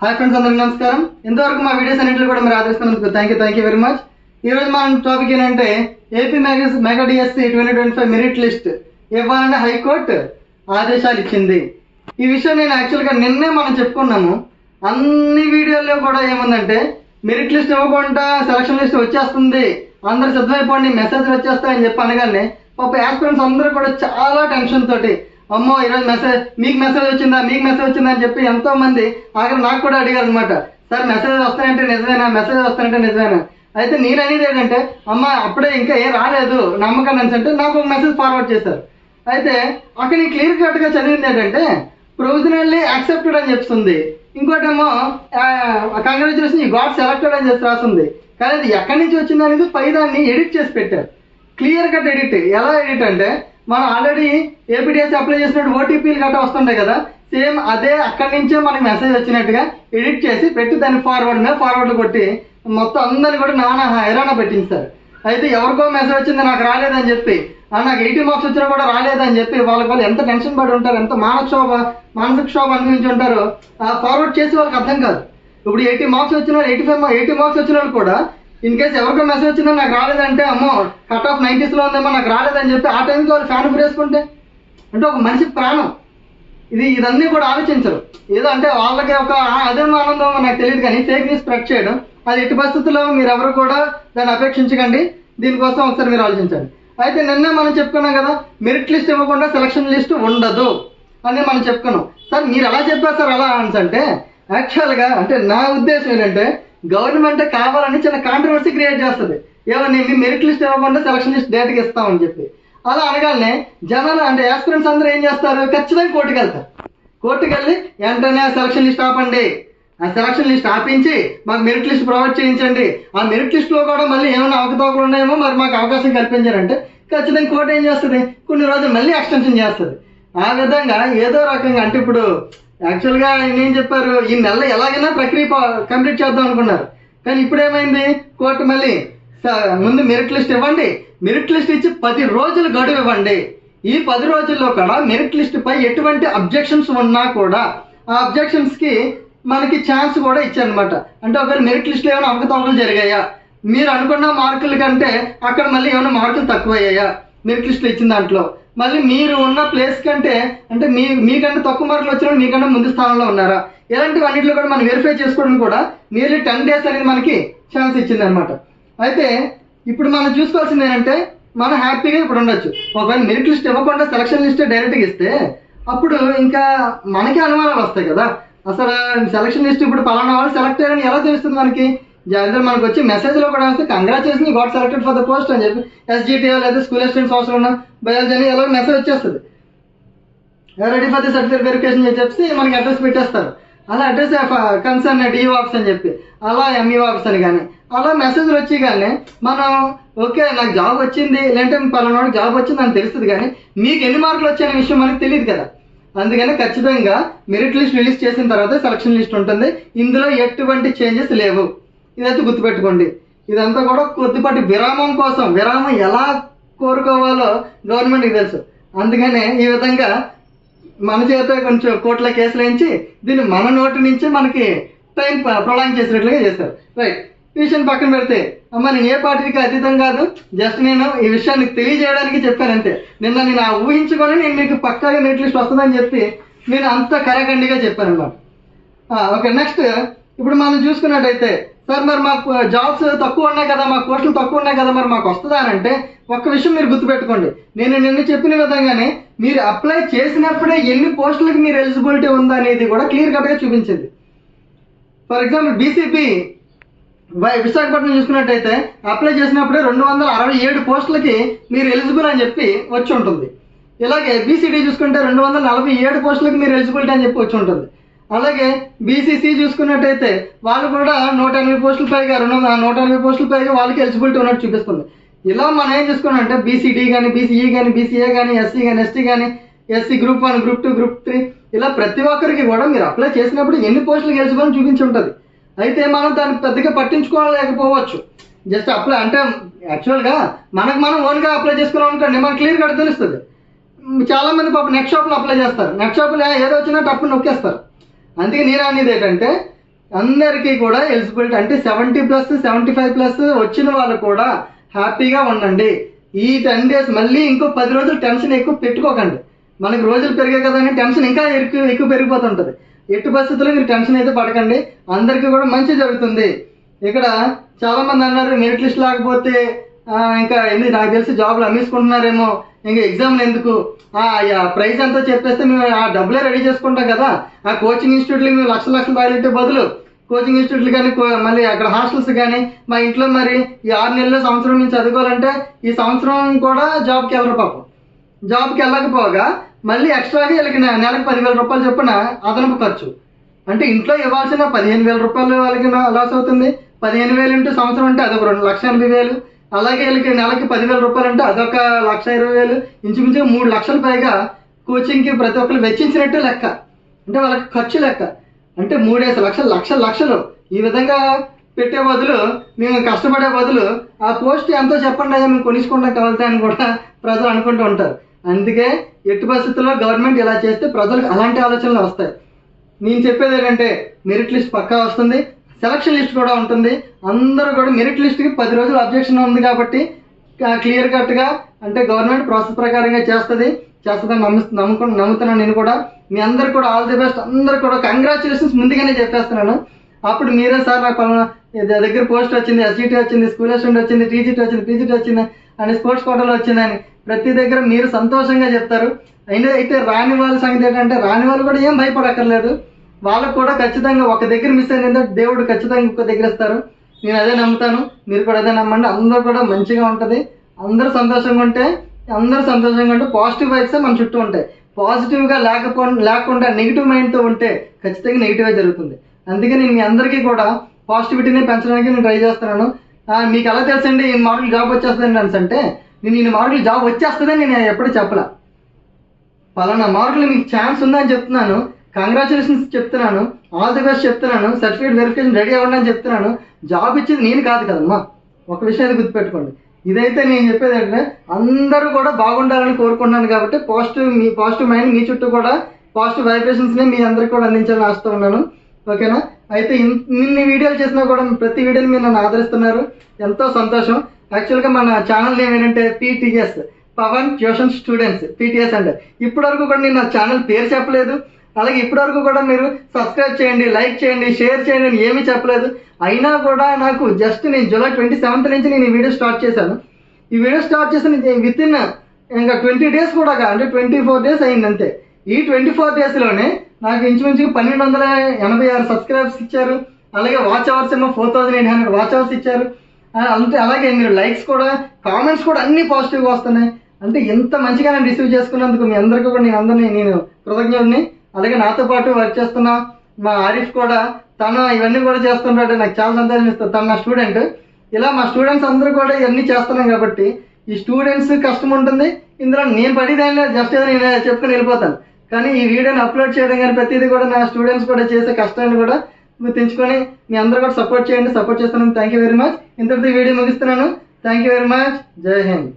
Hi friends అందరికి నమస్కారం. ఇంతవరకు మా వీడియోస్ అన్నింటిలో కూడా మీరు ఆదరిస్తున్నందుకు thank you thank you very much ఈ రోజు మన టాపిక్ ఏంటంటే AP mega mega DSC twenty twenty five merit list ఇవ్వాలని హైకోర్టు ఆదేశాలు ఇచ్చింది. ఈ విషయం నేను యాక్చువల్గా నిన్నే మనం చెప్పుకున్నాము. అన్ని వీడియోల్లో కూడా ఏముందంటే మెరిట్ లిస్ట్ ఇవ్వకుండా సెలక్షన్ లిస్ట్ వచ్చేస్తుంది. అందరు సిద్ధమైపోండి మెసేజ్లు వచ్చేస్తాయని చెప్పి అనగానే పాప యాస్పిరెంట్స్ అందరూ కూడా చాలా టెన్షన్ తోటి అమ్మో ఈరోజు మెసేజ్ మీకు మెసేజ్ వచ్చిందా మీకు మెసేజ్ వచ్చిందా అని చెప్పి ఎంతో మంది ఆఖరి నాకు కూడా అడిగారు అనమాట సార్ మెసేజ్ వస్తాయంటే నిజమేనా? మెసేజ్ వస్తాయంటే నిజమేనా? అయితే నేను అనేది ఏంటంటే అమ్మ అప్పుడే ఇంకా ఏం రాలేదు నమ్మకం అని అంటే నాకు ఒక మెసేజ్ ఫార్వర్డ్ చేశారు. అయితే అక్కడ నేను క్లియర్ కట్గా చదివింది ఏంటంటే ప్రొవిజనల్లీ యాక్సెప్టెడ్ అని చెప్తుంది. ఇంకోటేమో కంగ్రాచులేషన్ ఈ గాడ్ సెలెక్టెడ్ అని చెప్పి రాస్తుంది. కానీ అది ఎక్కడి నుంచి వచ్చింది అనేది పై దాన్ని ఎడిట్ చేసి పెట్టారు. క్లియర్ కట్ ఎడిట్ ఎలా ఎడిట్ అంటే మనం ఆల్రెడీ ఏపీటీఎస్ అప్లై చేసినట్టు ఓటీపీలు గట్రా వస్తుంటాయి కదా సేమ్ అదే అక్కడి నుంచే మనకి మెసేజ్ వచ్చినట్టుగా ఎడిట్ చేసి పెట్టి దాన్ని ఫార్వర్డ్ మీద ఫార్వర్డ్ కొట్టి మొత్తం అందరిని కూడా నానా హైరాణ పెట్టించారు అయితే ఎవరికో మెసేజ్ వచ్చింది నాకు రాలేదని చెప్పి ఆ నాకు ఎయిటీ మార్క్స్ వచ్చినా కూడా రాలేదని చెప్పి వాళ్ళకి వాళ్ళు ఎంత టెన్షన్ పడి ఉంటారు ఎంత మానక్షోభ మానసిక క్షోభ అనుభవించి ఉంటారో ఆ ఫార్వర్డ్ చేసి వాళ్ళకి అర్థం కాదు. ఇప్పుడు ఎయిటీ మార్క్స్ వచ్చిన ఎయిటీ ఫైవ్ ఎయిటీ మార్క్స్ వచ్చిన వాళ్ళు కూడా ఇన్ కేసు ఎవరికో మెసేజ్ వచ్చిందో నాకు రాలేదంటే అమ్మో కట్ ఆఫ్ నైంటీస్లో ఉందేమో నాకు రాలేదని చెప్పి ఆ టైంకి వాళ్ళు ఫ్యాన్ వేసుకుంటే అంటే ఒక మనిషి ప్రాణం. ఇది ఇదన్నీ కూడా ఆలోచించరు. ఏదో అంటే వాళ్ళకి ఒక అదేమో ఆనందం నాకు తెలియదు కానీ ఫేక్ న్యూస్ స్ప్రెడ్ చేయడం అది ఎట్టి పరిస్థితుల్లో మీరు ఎవరు కూడా దాన్ని అపేక్షించకండి. దీనికోసం ఒకసారి మీరు ఆలోచించండి. అయితే నిన్నే మనం చెప్పుకున్నాం కదా మెరిట్ లిస్ట్ ఇవ్వకుండా సెలక్షన్ లిస్ట్ ఉండదు అని మనం చెప్పుకున్నాం. సార్ మీరు ఎలా చెప్పారు సార్ అలా అని అంటే యాక్చువల్గా అంటే నా ఉద్దేశం ఏంటంటే గవర్నమెంట్ కావాలని చిన్న కాంట్రవర్సీ క్రియేట్ చేస్తుంది. ఏమని మీ మెరిట్ లిస్ట్ ఇవ్వకుండా సెలక్షన్ లిస్ట్ డేట్కి ఇస్తామని చెప్పి. అలా అనగానే జనాలు అంటే యాస్పిరెంట్స్ అందరూ ఏం చేస్తారు? ఖచ్చితంగా కోర్టుకు వెళ్తారు. కోర్టుకు వెళ్ళి వెంటనే సెలక్షన్ లిస్ట్ ఆపండి. ఆ సెలక్షన్ లిస్ట్ ఆపించి మాకు మెరిట్ లిస్ట్ ప్రొవైడ్ చేయించండి. ఆ మెరిట్ లిస్ట్లో కూడా మళ్ళీ ఏమైనా అవకతవకలు ఉన్నాయేమో మరి మాకు అవకాశం కల్పించారంటే ఖచ్చితంగా కోర్టు ఏం చేస్తుంది? కొన్ని రోజులు మళ్ళీ ఎక్స్టెన్షన్ చేస్తుంది. ఆ విధంగా ఏదో రకంగా అంటే ఇప్పుడు యాక్చువల్గా ఆయన ఏం చెప్పారు? ఈ నెల ఎలాగైనా ప్రక్రియ కంప్లీట్ చేద్దాం అనుకున్నారు. కానీ ఇప్పుడు ఏమైంది? కోర్టు మళ్ళీ ముందు మెరిట్ లిస్ట్ ఇవ్వండి. మెరిట్ లిస్ట్ ఇచ్చి పది రోజులు గడువు ఇవ్వండి. ఈ పది రోజుల్లో కూడా మెరిట్ లిస్ట్ పై ఎటువంటి అబ్జెక్షన్స్ ఉన్నా కూడా ఆ అబ్జెక్షన్స్కి మనకి ఛాన్స్ కూడా ఇచ్చారనమాట అంటే ఒకవేళ మెరిట్ లిస్ట్లో ఏమైనా అవకతవకలు జరిగాయా? మీరు అనుకున్న మార్కుల కంటే అక్కడ మళ్ళీ ఏమైనా మార్కులు తక్కువయ్యాయా? మెరిట్ లిస్ట్లో ఇచ్చిన దాంట్లో. మళ్ళీ మీరు ఉన్న ప్లేస్ కంటే అంటే మీ మీకంటే తక్కువ మార్కులు వచ్చిన మీకంటే ముందు స్థానంలో ఉన్నారా? ఇలాంటివి అన్నింటిలో కూడా మనం వెరిఫై చేసుకోవడం కూడా నియర్లీ టెన్ డేస్ అనేది మనకి ఛాన్స్ ఇచ్చింది అనమాట అయితే ఇప్పుడు మనం చూసుకోవాల్సింది ఏంటంటే మనం హ్యాపీగా ఇప్పుడు ఉండొచ్చు. ఒకవేళ మెరిట్ లిస్ట్ ఇవ్వకుండా సెలక్షన్ లిస్ట్ డైరెక్ట్గా ఇస్తే అప్పుడు ఇంకా మనకే అనుమానాలు వస్తాయి కదా. అసలు సెలక్షన్ లిస్ట్ ఇప్పుడు పలానా వాళ్ళు సెలెక్ట్ అయ్యారని ఎలా తెలుస్తుంది మనకి? జనరల్ మనకు వచ్చి మెసేజ్లో కూడా వస్తే congratulation got selected for the post అని చెప్పి ఎస్జిటిఓ లేదా స్కూల్ అసిస్టెంట్స్ అవసరం ఉన్న బయాలజీ అని ఎలా మెసేజ్ వచ్చేస్తుంది ready for the certificate verification అని చెప్పి మనకి అడ్రస్ పెట్టేస్తారు. అలా అడ్రస్ కన్సర్న్ డిఓ ఆఫీస్ అని చెప్పి అలా ఎంఈఓ ఆఫీస్ అని కానీ అలా మెసేజ్లు వచ్చి కానీ మనం ఓకే నాకు జాబ్ వచ్చింది లేదంటే పలానా జాబ్ వచ్చింది అని తెలుస్తుంది కానీ మీకు ఎన్ని మార్కులు వచ్చాయనే విషయం మనకు తెలియదు కదా. అందుకని ఖచ్చితంగా మెరిట్ లిస్ట్ రిలీజ్ చేసిన తర్వాత సెలక్షన్ లిస్ట్ ఉంటుంది. ఇందులో ఎటువంటి చేంజెస్ లేవు. ఇదైతే గుర్తుపెట్టుకోండి. ఇదంతా కూడా కొద్దిపాటి విరామం కోసం. విరామం ఎలా కోరుకోవాలో గవర్నమెంట్కి తెలుసు. అందుకనే ఈ విధంగా మన చేత కొంచెం కోట్ల కేసులు వేయించి దీన్ని మన నోటి నుంచి మనకి టైం ప్రొలాంగ్ చేసినట్లుగా చేశారు రైట్. ఈ విషయం పక్కన పెడితే అమ్మ నేను ఏ పార్టీకి అతీతం కాదు. జస్ట్ నేను ఈ విషయాన్ని తెలియజేయడానికి చెప్పాను అంతే నిన్న నేను ఆ ఊహించుకొని నేను మీకు పక్కాగా నెట్ లిస్ట్ వస్తుందని చెప్పి నేను అంత కరగండిగా చెప్పాను అన్నమాట ఓకే నెక్స్ట్ ఇప్పుడు మనం చూసుకున్నట్టయితే సార్ మరి మాకు జాబ్స్ తక్కువ ఉన్నాయి కదా మా పోస్టులు తక్కువ ఉన్నాయి కదా మరి మాకు వస్తుందా అని అంటే ఒక్క విషయం మీరు గుర్తుపెట్టుకోండి. నేను నిన్న చెప్పిన విధంగానే మీరు అప్లై చేసినప్పుడే ఎన్ని పోస్టులకు మీరు ఎలిజిబిలిటీ ఉందా అనేది కూడా క్లియర్ కట్గా చూపించింది. ఫర్ ఎగ్జాంపుల్ బీసీపీ విశాఖపట్నం చూసుకున్నట్టయితే అప్లై చేసినప్పుడే రెండు వందల అరవై ఏడు పోస్టులకి మీరు ఎలిజిబుల్ అని చెప్పి వచ్చి ఉంటుంది. ఇలాగే బీసీడీ చూసుకుంటే రెండు వందల నలభై ఏడు పోస్టులకి మీరు ఎలిజిబిలిటీ అని చెప్పి వచ్చి ఉంటుంది. అలాగే బీసీసీ చూసుకున్నట్టయితే వాళ్ళు కూడా నూట ఎనభై పోస్టుల పైగా రెండు వందల నూట ఎనభై పోస్టుల పైగా వాళ్ళకి ఎలిజిబిలిటీ ఉన్నట్టు చూపిస్తుంది. ఇలా మనం ఏం చూసుకున్నాం అంటే బీసీడీ కానీ బీసీఈ కానీ బీసీఏ కానీ ఎస్సీ కానీ ఎస్టీ కానీ SC group one group two group three ఇలా ప్రతి ఒక్కరికి కూడా మీరు అప్లై చేసినప్పుడు ఎన్ని పోస్టులు ఎలిజిబుల్ చూపించి ఉంటుంది. అయితే మనం దాన్ని పెద్దగా పట్టించుకోలేకపోవచ్చు. జస్ట్ అప్లై అంటే యాక్చువల్గా మనకు మనం ఓన్గా అప్లై చేసుకున్నాం అనుకోండి మనకు క్లియర్ కట్ తెలుస్తుంది. చాలామంది చాలా నెక్స్ట్ పాప నెట్ షాప్లో అప్లై చేస్తారు. నెట్ షాప్లో ఏదో వచ్చినా టప్పు నొక్కేస్తారు. అందుకే నేను అనేది ఏంటంటే అందరికీ కూడా ఎలిజిబిలిటీ అంటే seventy plus seventy five plus వచ్చిన వాళ్ళు కూడా హ్యాపీగా ఉండండి. ఈ టెన్ డేస్ మళ్ళీ ఇంకో పది రోజులు టెన్షన్ ఎక్కువ పెట్టుకోకండి. మనకి రోజులు పెరిగే కదా అని టెన్షన్ ఇంకా ఎక్కువ ఎక్కువ పెరిగిపోతుంటుంది. ఎట్టి పరిస్థితుల్లో మీరు టెన్షన్ అయితే పడకండి. అందరికీ కూడా మంచి జరుగుతుంది. ఇక్కడ చాలామంది అన్నారు మెరిట్ లిస్ట్ లేకపోతే ఇంకా ఎందుకు నాకు తెలిసి జాబ్లు అమ్మేసుకుంటున్నారేమో. ఇంకా ఎగ్జామ్లు ఎందుకు? ఆ ప్రైస్ ఎంతో చెప్పేస్తే మేము ఆ డబ్బులే రెడీ చేసుకుంటాం కదా. ఆ కోచింగ్ ఇన్స్టిట్యూట్లు మేము లక్ష లక్షలు బయలుట్టే బదులు. కోచింగ్ ఇన్స్టిట్యూట్లు కానీ మళ్ళీ అక్కడ హాస్టల్స్ కానీ మా ఇంట్లో మరి ఈ ఆరు నెలలు సంవత్సరం నుంచి చదువుకోవాలంటే ఈ సంవత్సరం కూడా జాబ్కి వెళ్ళరు పాపం. జాబ్కి వెళ్ళకపోగా మళ్ళీ ఎక్స్ట్రాగా వీళ్ళకి నెలకు పదివేల రూపాయలు చొప్పున అదనపు ఖర్చు. అంటే ఇంట్లో ఇవ్వాల్సిన పదిహేను వేల రూపాయలు వాళ్ళకి లాస్ అవుతుంది. పదిహేను వేలు ఇంటూ సంవత్సరం అంటే అదొక రెండు లక్ష ఎనభై వేలు. అలాగే వీళ్ళకి నెలకి పదివేల రూపాయలు అంటే అదొక లక్ష ఇరవై వేలు. ఇంచుమించు మూడు లక్షల పైగా కోచింగ్కి ప్రతి ఒక్కరు వెచ్చించినట్టు లెక్క. అంటే వాళ్ళకి ఖర్చు లెక్క. అంటే మూడేసి లక్షలు లక్షలు లక్షలు. ఈ విధంగా పెట్టే బదులు మేము కష్టపడే బదులు ఆ పోస్ట్ ఎంతో చెప్పండి అయ్యా మేము కొనిసుకుంటాం కలుగుతాయని అని కూడా ప్రజలు అనుకుంటూ ఉంటారు. అందుకే ఎట్టి పరిస్థితుల్లో గవర్నమెంట్ ఇలా చేస్తే ప్రజలకు అలాంటి ఆలోచనలు వస్తాయి. నేను చెప్పేది ఏంటంటే మెరిట్ లిస్ట్ పక్కా వస్తుంది. సెలక్షన్ లిస్ట్ కూడా ఉంటుంది. అందరూ కూడా మెరిట్ లిస్ట్కి పది రోజులు అబ్జెక్షన్ ఉంది కాబట్టి క్లియర్ కట్గా అంటే గవర్నమెంట్ ప్రాసెస్ ప్రకారంగా చేస్తుంది. చేస్తుందని నమ్ము నమ్ముకు నమ్ముతున్నాను నేను కూడా. మీ అందరు కూడా ఆల్ ది బెస్ట్ అందరు కూడా కంగ్రాచులేషన్స్ ముందుగానే చెప్పేస్తున్నాను. అప్పుడు మీరే సార్ నాకు దగ్గర పోస్ట్ వచ్చింది ఎస్జిటి వచ్చింది స్కూల్ అసిస్టెంట్ వచ్చింది టీజీటీ వచ్చింది పీజీటీ వచ్చింది అని స్పోర్ట్స్ కోటలో వచ్చిందని ప్రతి దగ్గర మీరు సంతోషంగా చెప్తారు. అయినా అయితే రాని వాళ్ళ సంగతి ఏంటంటే రాని వాళ్ళు కూడా ఏం భయపడక్కర్లేదు. వాళ్ళకు కూడా ఖచ్చితంగా ఒక దగ్గర మిస్ అయిందంటే దేవుడు ఖచ్చితంగా ఇంకో దగ్గర ఇస్తారు. నేను అదే నమ్ముతాను. మీరు కూడా అదే నమ్మండి. అందరూ కూడా మంచిగా ఉంటుంది. అందరూ సంతోషంగా ఉంటే అందరూ సంతోషంగా ఉంటే పాజిటివ్ వైబ్సే మన చుట్టూ ఉంటాయి. పాజిటివ్గా లేకపో లేకుండా నెగిటివ్ మైండ్తో ఉంటే ఖచ్చితంగా నెగిటివే జరుగుతుంది. అందుకే నేను మీ అందరికీ కూడా పాజిటివిటీని పెంచడానికి నేను ట్రై చేస్తున్నాను. మీకు ఎలా తెలుసండి? ఈ మార్కులు జాబ్ వచ్చేస్తుందండి అని అంటే నేను ఈ మార్కులు జాబ్ వచ్చేస్తుందని నేను ఎప్పుడు చెప్పలా. పలానా మార్కులు మీకు ఛాన్స్ ఉందని చెప్తున్నాను. కంగ్రాచులేషన్స్ చెప్తున్నాను. ఆల్ ది బెస్ట్ చెప్తున్నాను. సర్టిఫికేట్ వెరిఫికేషన్ రెడీ అవ్వండి అని చెప్తున్నాను. జాబ్ ఇచ్చేది నేను కాదు కదమ్మా. ఒక విషయాన్ని గుర్తుపెట్టుకోండి. ఇదైతే నేను చెప్పేది ఏంటంటే అందరూ కూడా బాగుండాలని కోరుకుంటున్నాను కాబట్టి పాజిటివ్ మీ పాజిటివ్ మైండ్ మీ చుట్టూ కూడా పాజిటివ్ వైబ్రేషన్స్ని మీ అందరికి కూడా అందించాలని ఆశతో ఉన్నాను. ఓకేనా అయితే ఇన్ని వీడియోలు చేసినా కూడా ప్రతి వీడియోని మీరు నన్ను ఆదరిస్తున్నారు. ఎంతో సంతోషం. యాక్చువల్గా మన ఛానల్ నేమ్ ఏంటంటే PTS Pavan tuition students PTS అంటే ఇప్పటివరకు కూడా నేను నా ఛానల్ పేరు చెప్పలేదు. అలాగే ఇప్పటివరకు కూడా మీరు సబ్స్క్రైబ్ చేయండి లైక్ చేయండి షేర్ చేయండి అని ఏమీ చెప్పలేదు. అయినా కూడా నాకు జస్ట్ నేను జూలై ట్వంటీ సెవెంత్ నుంచి నేను ఈ వీడియో స్టార్ట్ చేశాను. ఈ వీడియో స్టార్ట్ చేసిన విత్ ఇన్ ఇంకా ట్వంటీ డేస్ కూడా అంటే ట్వంటీ ఫోర్ డేస్ అయింది అంతే. ఈ ట్వంటీ ఫోర్ డేస్లోనే నాకు ఇంచుమించుగా పన్నెండు వందల ఎనభై ఆరు సబ్స్క్రైబ్స్ ఇచ్చారు. అలాగే వాచ్ అవర్స్ ఏమో four thousand eight hundred watch hours ఇచ్చారు. అంతే అలాగే మీరు లైక్స్ కూడా కామెంట్స్ కూడా అన్ని పాజిటివ్గా వస్తున్నాయి. అంటే ఎంత మంచిగా నేను రిసీవ్ చేసుకున్నందుకు మీ అందరికీ కూడా నేను అందరినీ నేను కృతజ్ఞుడిని అలాగే నాతో పాటు వర్క్ చేస్తున్న మా ఆరిఫ్ కూడా తను ఇవన్నీ కూడా చేస్తుంటాడు. నాకు చాలా సంతోషం ఇస్తుంది. తను నా స్టూడెంట్ ఇలా మా స్టూడెంట్స్ అందరూ కూడా ఇవన్నీ చేస్తున్నాం కాబట్టి ఈ స్టూడెంట్స్ కష్టం ఉంటుంది. ఇందులో నేను పడేదాన్ని జస్ట్ ఏదో నేను చెప్పుకొని వెళ్ళిపోతాను. కానీ ఈ వీడియోని అప్లోడ్ చేయడం కానీ ప్రతిదీ కూడా నా స్టూడెంట్స్ కూడా చేసే కష్టాన్ని కూడా గుర్తించుకొని మీ అందరూ కూడా సపోర్ట్ చేయండి. సపోర్ట్ చేస్తున్నాను థ్యాంక్ యూ వెరీ మచ్ ఇంతటితో వీడియో ముగిస్తున్నాను. థ్యాంక్ యూ వెరీ మచ్ జై హింద్.